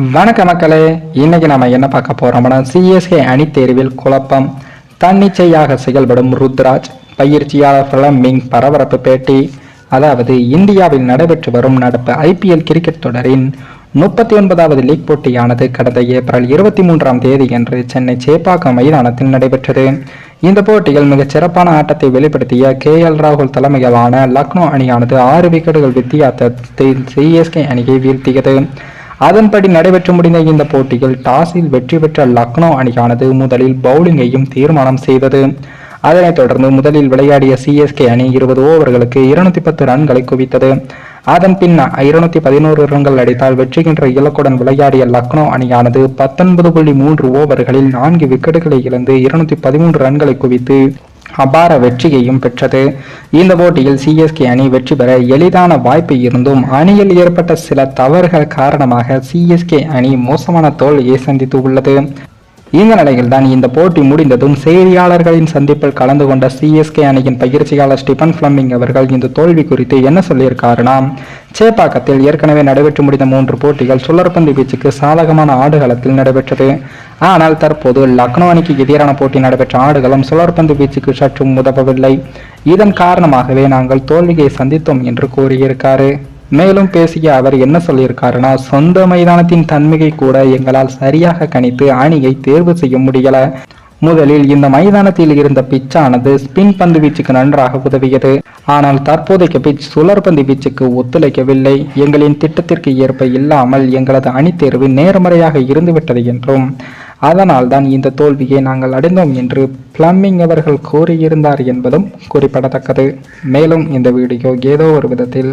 வணக்க மக்களே. இன்னைக்கு நம்ம என்ன பார்க்க போறோம்னா சிஎஸ்கே அணி தேர்வில் குழப்பம். தன்னிச்சையாக செயல்படும் ருத்ராஜ் பயிற்சியாளர் ஃபிளமிங் பரபரப்பு பேட்டி. அதாவது இந்தியாவில் நடைபெற்று வரும் நடப்பு ஐபிஎல் கிரிக்கெட் தொடரின் முப்பத்தி ஒன்பதாவது லீக் போட்டியானது கடந்த ஏப்ரல் இருபத்தி மூன்றாம் தேதி என்று சென்னை சேப்பாக்கம் மைதானத்தில் நடைபெற்றது. இந்த போட்டியில் மிகச் சிறப்பான ஆட்டத்தை வெளிப்படுத்திய கே எல் ராகுல் தலைமையிலான லக்னோ அணியானது ஆறு விக்கெட்டுகள் வித்தியாசத்தில் சிஎஸ்கே அணியை வீழ்த்தியது. அதன்படி நடைபெற்று முடிந்த இந்த போட்டியில் டாஸில் வெற்றி பெற்ற லக்னோ அணியானது முதலில் பவுலிங்கையும் தீர்மானம் செய்தது. அதனைத் தொடர்ந்து முதலில் விளையாடிய சிஎஸ்கே அணி இருபது ஓவர்களுக்கு இருநூத்தி பத்து ரன்களை குவித்தது. அதன் பின் இருநூத்தி பதினோரு ரன்கள் அடித்தால் வெற்றிகின்ற இலக்குடன் விளையாடிய லக்னோ அணியானது பத்தொன்பது புள்ளி மூன்று ஓவர்களில் நான்கு விக்கெட்டுகளை இழந்து இருநூத்தி பதிமூன்று ரன்களை குவித்து அபார வெற்றியையும் பெற்றது. இந்த போட்டியில் சிஎஸ்கே அணி வெற்றி பெற எளிதான வாய்ப்பு இருந்தும் அணியில் ஏற்பட்ட சில தவறுகள் காரணமாக சிஎஸ்கே அணி மோசமான தோல்வியை சந்தித்து உள்ளது. இந்த நிலையில் தான் இந்த போட்டி முடிந்ததும் செய்தியாளர்களின் சந்திப்பில் கலந்து கொண்ட சிஎஸ்கே அணியின் பயிற்சியாளர் ஸ்டிபன் பிளம்பிங் அவர்கள் இந்த தோல்வி குறித்து என்ன சொல்லியிருக்காருனா சேப்பாக்கத்தில் ஏற்கனவே நடைபெற்று முடிந்த மூன்று போட்டிகள் சுழற்பந்து வீச்சுக்கு சாதகமான ஆடுகளத்தில் நடைபெற்றது. ஆனால் தற்போது லக்னோ அணிக்கு எதிரான போட்டி நடைபெற்ற ஆடுகளும் சுழற்பந்து வீச்சுக்கு சற்றும் உதவவில்லை. இதன் காரணமாகவே நாங்கள் தோல்வியை சந்தித்தோம் என்று கூறியிருக்காரு. மேலும் பேசிய அவர் என்ன சொல்லியிருக்காருன்னா சொந்த மைதானத்தின் தன்மையை கூட எங்களால் சரியாக கணித்து அணியை தேர்வு செய்ய முடியல. முதலில் இந்த மைதானத்தில் இருந்த பிச்சானது ஸ்பின் பந்து வீச்சுக்கு நன்றாக உதவியது. ஆனால் தற்போதைய பிச் சுழற்பந்து வீச்சுக்கு ஒத்துழைக்கவில்லை. எங்களின் திட்டத்திற்கு ஏற்ப இல்லாமல் எங்களது அணி தேர்வு நேர்மறையாக இருந்துவிட்டது என்றும் அதனால் தான் இந்த தோல்வியை நாங்கள் அடைந்தோம் என்று பிளம்மிங் அவர்கள் கூறியிருந்தார் என்பதும் குறிப்பிடத்தக்கது. மேலும் இந்த வீடியோ ஏதோ ஒரு விதத்தில்